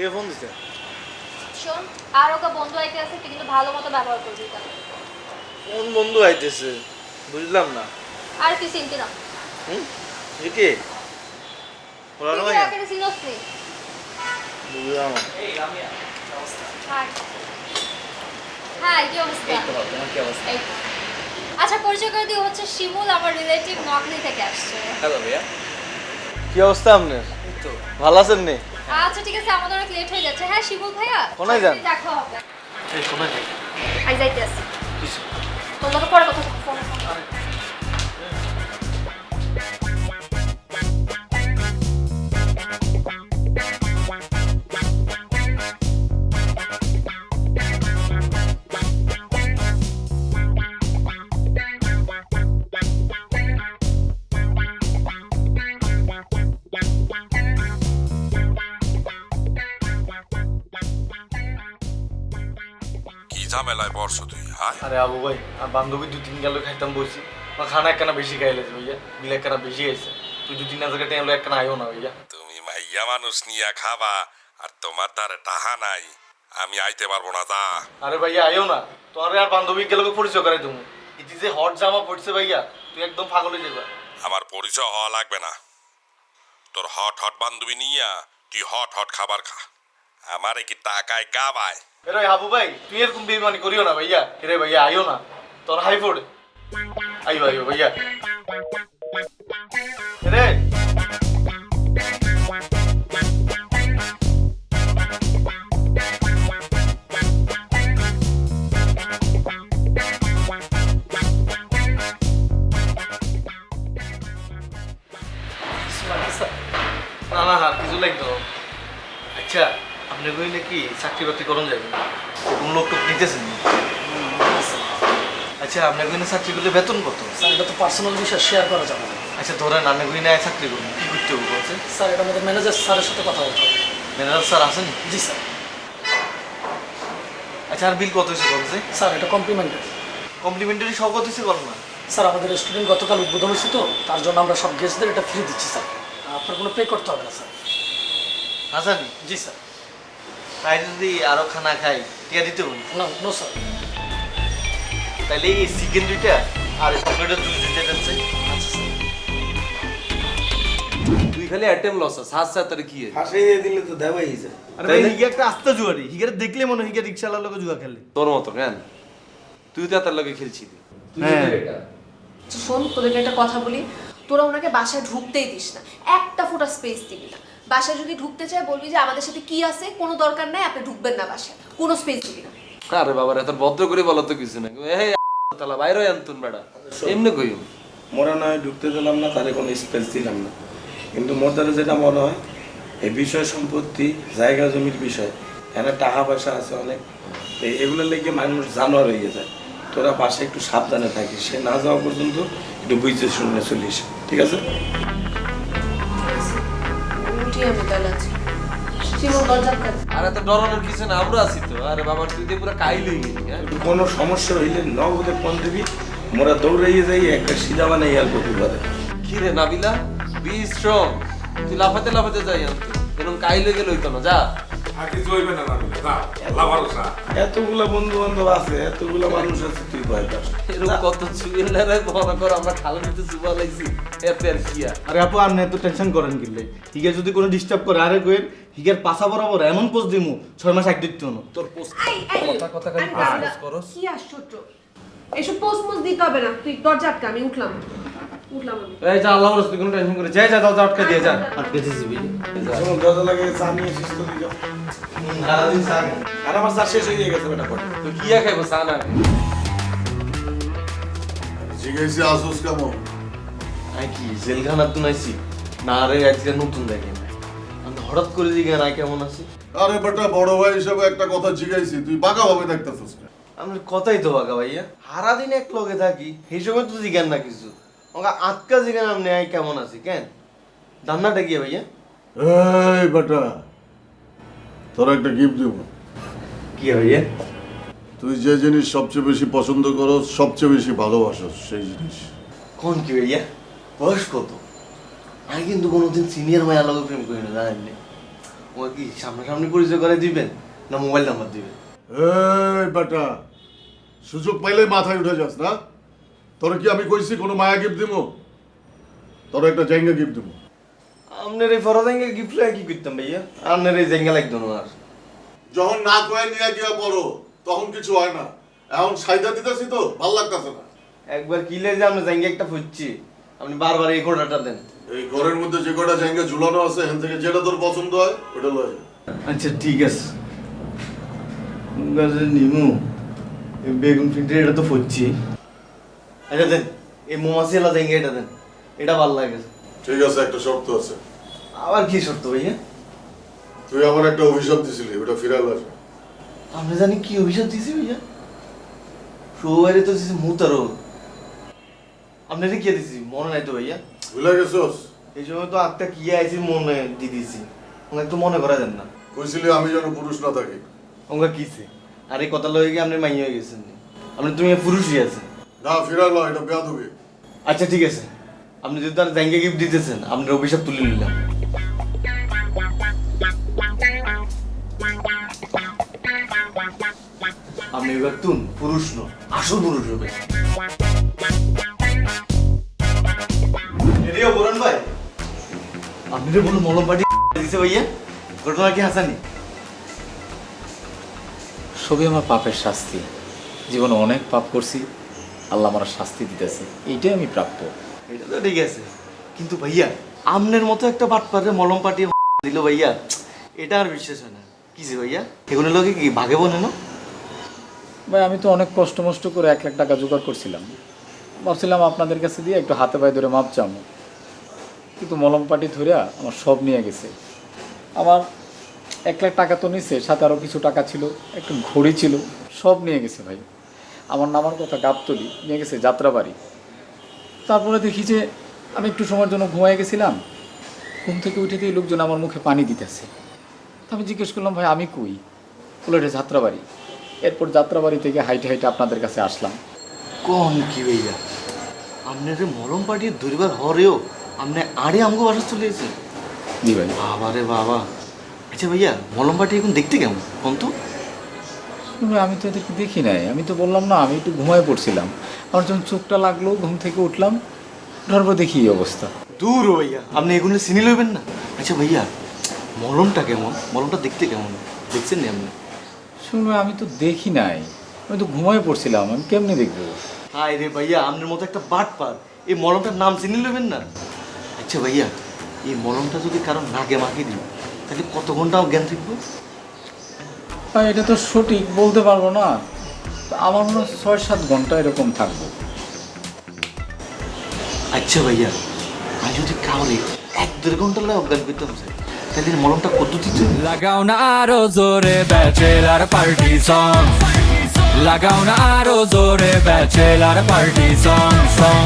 কে phone দিছে। শোন আর ওকে বন্ধু আইতে আছে তুই কিন্তু ভালো মতো ব্যবহার করবি তাহলে কোন বন্ধু আইতেছে? বুঝলাম না। আর তুই চিনতি না। হুম? এ কে? ওরা নয় কি আগে চিনস নি। বুঝলাম। হাই। হাই কি অবস্থা? এই তো। আচ্ছা পরিচয় করে দিই হচ্ছে শিমুল আমার রিলেটিভ নকলি থেকে আসছে। হ্যালো ভাইয়া। কি অবস্থা আপনার? তো। ভালো আছেন নি? আচ্ছা ঠিক আছে আমাদের অনেক লেট হয়ে যাচ্ছে। হ্যাঁ শিবুল ভাইয়া? কোনায় যান? দেখা হবে। এই কোনায় যাই। আই যাইতে আসি তোমাকে পরে কথা ফোন। ঝামেলায় পড়ছ তুই হ্যাঁ? আরে আবু ভাই আর বান্ধবী দু তিন গেল খাইতাম বলছি। আমার খানা একখানা বেশি খাইলেছে ভাইয়া বিল একখানা বেশি আইছে তুই দু তিন হাজার টাকা এলো একখানা আইও না ভাইয়া। তুমি মাইয়া মানুষ নিয়ে খাবা আর তোমার দ্বারে টাহা নাই। আমি আইতে পারব না তা আরে ভাইয়া আইও না। তোমার আর বান্ধবী গেলে পরিচয় করাই তুমি ইতি যে হট জামা পড়ছে ভাইয়া তুই একদম পাগল হয়ে যাবা আমার পরিচয় হওয়া লাগবে না। তোর হট হট বান্ধবী নিয়া তুই হট হট খাবার খা। আমারে কি টাকায় গাবায়? এরে হাবু ভাই, তুই এরকম বেইমানি করিও না ভাইয়া। এরে ভাইয়া, আইও না। তোর হাই পড়ে আইও আইও ভাইয়া। আপনি কই কি চাকরি বাকরি করুন যাবে কোন লোক টোক নিতেছেন? আচ্ছা আপনি কই না চাকরি করলে বেতন কত? স্যার এটা তো পার্সোনাল বিষয় শেয়ার করা যাবে না। আচ্ছা ধরেন আপনি কই না চাকরি করুন কি করতে হবে বলছে স্যার এটা আমাদের ম্যানেজার স্যারের সাথে কথা বলতে হবে। ম্যানেজার স্যার আছেন? জি স্যার। আচ্ছা আর বিল কত হয়েছে বলছে? স্যার এটা কমপ্লিমেন্টারি কমপ্লিমেন্টারি সব কত হয়েছে করো না। স্যার আমাদের রেস্টুরেন্ট গতকাল উদ্বোধন হয়েছে তো তার জন্য আমরা সব গেস্টদের এটা ফ্রি দিচ্ছি স্যার। আপনার কোনো পে করতে হবে না স্যার। আছেন জি স্যার। তাই যদি আরও খানা খাই টিয়া দিতে বলি। না নো স্যার তাইলে এই চিকেন দুইটা আর চকলেটের জুস দুইটা দিচ্ছে আচ্ছা তুই খালি অ্যাটেম লস আছে হাত সাত তার কি হয়েছে? দিলে তো দেওয়াই যায় আরে ভাই হিগে একটা আস্তে জুয়ারি। হিগের দেখলে মনে হিগে লোকে জুয়া খেলে। তোর মতো কেন? তুই তো তার লগে খেলছিলি। হ্যাঁ। আচ্ছা, শোন তোদেরকে একটা কথা বলি। তোরা ওনাকে বাসায় ঢুকতেই দিস না। একটা ফোটা স্পেস দিবি না। বাসায় যদি ঢুকতে চায় বলবি যে আমাদের সাথে কি আছে কোনো দরকার নাই আপনি ঢুকবেন না বাসায়। কোনো স্পেস দিবি না। আরে বাবা রে তোর ভদ্র করে বলো তো কিছু না এই তালা বাইরে আনতুন বেড়া। এমনি কই মোরা নয় ঢুকতে দিলাম না তারে কোনো স্পেস দিলাম না। কিন্তু মোর দ্বারা যেটা মনে হয় এই বিষয় সম্পত্তি জায়গা জমির বিষয় এখানে টাকা পয়সা আছে অনেক। এগুলো লেগে মানুষ জানোয়ার হয়ে যায় তোরা পাশে একটু সাবধানে থাকিস। সে না যাওয়া পর্যন্ত একটু বুঝতে শুনে চলিস। ঠিক আছে? আমি তাহলে? আছি শিমুল দরজা কাজ আরে তো ডরানোর কিছু না আমরা আছি তো। আরে বাবা তুই পুরো গেলি হ্যাঁ? কোনো সমস্যা হইলে নগদে ফোন দিবি মোরা দৌড়াইয়ে যাই একটা সিধা বানাই আর বাদে কি রে নাবিলা? বি স্ট্রং তুই লাফাতে লাফাতে যাই এরকম কাইলে গেলে হইতো না যা। এতগুলা বন্ধু বান্ধব আছে এতগুলা মানুষ আছে তুই ভয় পাস। এরকম কত চুয়েলারে কর আমরা খালো নিতে চুবা লাইছি এতে আর কি আরে? আপু আপনি এত টেনশন করেন হিগে যদি কোনো ডিস্টার্ব করে আরে কইেন হিগের পাশা বরাবর এমন পোস্ট দিমু ছয় মাস এক দিতে তোর পোস্ট কথা কথা খালি পোস্ট করস। কি আশ্চর্য। এইসব পোস্ট মোস্ট দিতে হবে না তুই দরজা আটকা আমি উঠলাম। উঠলাম আমি। এই যা আল্লাহ রাস্তা কোনো টেনশন করে। যাই যা দরজা আটকে দিয়ে যা। আটকে দরজা লাগে চা নিয়ে এসিস তো দিল সারাদিন চা আর আমার চা শেষ হয়ে গেছে বেটা তো কি আর খাইবো সানা জিজ্ঞেসি আসুস কেমন? আই কি জেলখানার তো নাইছি। না রে আজকে নতুন দেখেন আমি হঠাৎ করে দিকে না কেমন আছি? আরে বেটা বড় ভাই হিসেবে একটা কথা জিজ্ঞাসি তুই বাঁকা ভাবে দেখতেছিস? আমার কথাই তো বাকা ভাইয়া। সারাদিন এক লগে থাকি সেই সময় তো জিজ্ঞান না কিছু। আমাকে আটকা জিজ্ঞান আপনি আই কেমন আছি কেন? রান্নাটা কি ভাইয়া? এই বেটা তোর একটা গিফট দেব। কি ভাইয়া? তুই যে জিনিস সবচেয়ে বেশি পছন্দ করো সবচেয়ে বেশি ভালোবাসো সেই জিনিস। কোন কি ভাইয়া? বয়স কত? আমি কিন্তু কোনোদিন সিনিয়র মায়া লগে প্রেম করি না জানেন নি? ও কি সামনাসামনি পরিচয় করে দিবেন না মোবাইল নাম্বার দিবেন? এই বেটা সুযোগ পাইলে মাথায় উঠে যাস না? তোর কি আমি কইছি কোনো মায়া গিফট দিব তোর একটা জায়গা গিফট দিব আপনার এই ফরদাঙ্গে গিফট লাগে কি করতাম ভাইয়া? আপনার এই জেঙ্গা লাগতো না আর। যখন না কয়ে নিয়ে গিয়া পড়ো তখন কিছু হয় না। এখন সাইদা দিতেছি তো ভালো লাগতেছে না। একবার কিলে যে আমরা জাঙ্গা একটা ফুটছি। আপনি বারবার এই কোটাটা দেন। এই ঘরের মধ্যে যে কটা জায়গা ঝুলানো আছে এখান থেকে যেটা তোর পছন্দ হয় ওটা লয় আচ্ছা ঠিক আছে। নিমু এই বেগুন ফিল্টার এটা তো ফুটছি। আচ্ছা দেন এই মোমাসি এলা জাঙ্গা এটা দেন। এটা ভালো লাগে। ঠিক আছে একটা শর্ত আছে। আবার কি শর্ত ভাইয়া? তুই আমার একটা অভিশাপ দিছিলি ওটা ফিরাল আসবে। আপনি জানি কি অভিশাপ দিছি ভাইয়া? সবারই তো দিছি মুতারো আপনার কি দিছি? মনে নাই তো ভাইয়া। ভুলে গেছোস? এই সময় তো আটটা কি আইছি মনে দি দিছি। ওনাকে তো মনে করা দেন না। কইছিলি আমি যেন পুরুষ না থাকি। ওঙ্গা কিছে আর এই কথা লয়ে গিয়ে আপনি মাইয়া হয়ে গেছেন? আপনি তুমি পুরুষই আছে না এটা আচ্ছা ঠিক আছে। আপনি যদি তার জাঙ্গে গিফট দিতেছেন আপনার অভিশাপ তুলে নিলাম। আপনি এবার তুন পুরুষ ন আসল পুরুষ হবে। এরিও বলুন ভাই আপনি তো বলুন মলম পাটি দিছে ভাইয়া ঘটনা কি হাসানি? সবই আমার পাপের শাস্তি। জীবনে অনেক পাপ করছি আল্লাহ আমার শাস্তি দিতেছে। এইটাই আমি প্রাপ্য। এটা তো ঠিক আছে। কিন্তু ভাইয়া আমনের মতো একটা বাটপারে মলম পাটিয়ে দিল ভাইয়া এটা আর বিশ্বাস হয় না। কি যে ভাইয়া? এগুলো লোকে কি ভাগে বনে না? ভাই আমি তো অনেক কষ্ট মষ্ট করে এক লাখ টাকা জোগাড় করছিলাম। ভাবছিলাম আপনাদের কাছে দিয়ে একটু হাতে পায়ে ধরে মাপ চামো কিন্তু মলম পাটি ধরে আমার সব নিয়ে গেছে। আমার এক লাখ টাকা তো নিছে সাথে আরও কিছু টাকা ছিল একটা ঘড়ি ছিল সব নিয়ে গেছে ভাই। আমার নামার কথা গাবতলি নিয়ে গেছে যাত্রাবাড়ি। তারপরে দেখি যে আমি একটু সময়ের জন্য ঘুমাই গেছিলাম। ঘুম থেকে উঠে দিয়ে লোকজন আমার মুখে পানি দিতেছে। তো আমি জিজ্ঞেস করলাম ভাই আমি কই? বলে এটা যাত্রাবাড়ি। এরপর যাত্রাবাড়ি থেকে হাইটে হাইটে আপনাদের কাছে আসলাম। কোন কি ভাইয়া আপনার মলম পাটিয়ে ধরিবার হরেও আপনি আড়ে আমগো বাসা চলে এসে জি ভাই। বাবা রে বাবা। আচ্ছা ভাইয়া মলম পাটি এখন দেখতে কেমন? কোন তো? আমি তো এদেরকে দেখি নাই। আমি তো বললাম না আমি একটু ঘুমায় পড়ছিলাম। আমার যখন চোখটা লাগল ঘুম থেকে উঠলাম পর দেখি এই অবস্থা। দূর ভাইয়া আপনি এগুলো চিনি লইবেন না? আচ্ছা ভাইয়া মলমটা কেমন? মলমটা দেখতে কেমন? দেখছেন নি আপনি? শুনবে আমি তো দেখি নাই। আমি তো ঘুমায় পড়ছিলাম আমি কেমনি দেখব? হায় রে ভাইয়া আপনার মতো একটা বাট পার। এই মলমটার নাম চিনি লইবেন না? আচ্ছা ভাইয়া এই মলমটা যদি কারও নাকে মাখিয়ে দিই তাহলে কত ঘণ্টা জ্ঞান থাকব? এটা তো সঠিক বলতে পারব না। আমার মনে হয় ছয় সাত ঘণ্টা এরকম থাকব। আচ্ছা ভাইয়া আমি যদি কাউরে এক দেড় ঘণ্টা লাগে অজ্ঞান করতাম স্যার। তাহলে মলমটা কত দিতে লাগাও না আরও জোরে ব্যাচেলার পার্টি সং লাগাও না আরও জোরে ব্যাচেলার পার্টি সং সং